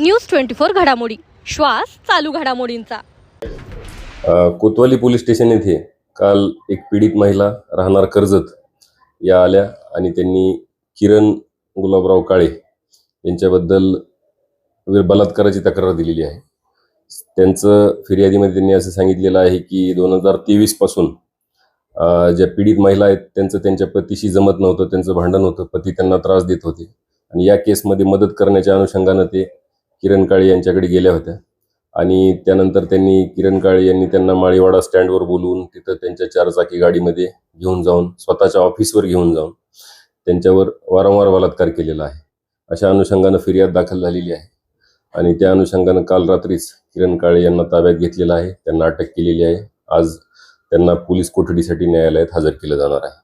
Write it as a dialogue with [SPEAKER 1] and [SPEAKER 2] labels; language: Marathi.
[SPEAKER 1] न्यूज ट्वेंटी फोर घडामोडी. श्वास चालू घडामोडींचा.
[SPEAKER 2] कोतवाली पोलीस स्टेशन येथे काल एक पीडित महिला राहणार कर्जत या आल्या आणि त्यांनी किरण गुलाबराव काळे यांच्याबद्दल वीर- बलात्काराची तक्रार दिलेली आहे. त्यांचं फिर्यादीमध्ये त्यांनी असं सांगितलेलं आहे की दोन हजार तेवीसपासून ज्या पीडित महिला आहेत त्यांचं त्यांच्या पतीशी जमत नव्हतं त्यांचं भांडण होतं पती त्यांना त्रास देत होते. आणि या केसमध्ये मदत करण्याच्या अनुषंगानं ते किरण काळे यांच्याकडे गेल्या होत्या. आणि त्यानंतर त्यांनी किरण काळे यांनी त्यांना माळीवाडा स्टँडवर बोलवून तिथं त्यांच्या चारचाकी गाडीमध्ये घेऊन जाऊन स्वतःच्या ऑफिसवर घेऊन जाऊन त्यांच्यावर वारंवार बलात्कार केलेला आहे. अशा अनुषंगानं फिर्याद दाखल झालेली आहे. आणि त्या अनुषंगानं काल रात्रीच किरण काळे यांना ताब्यात घेतलेलं आहे. त्यांना अटक केलेली आहे. आज त्यांना पोलीस कोठडीसाठी न्यायालयात हजर केलं जाणार आहे.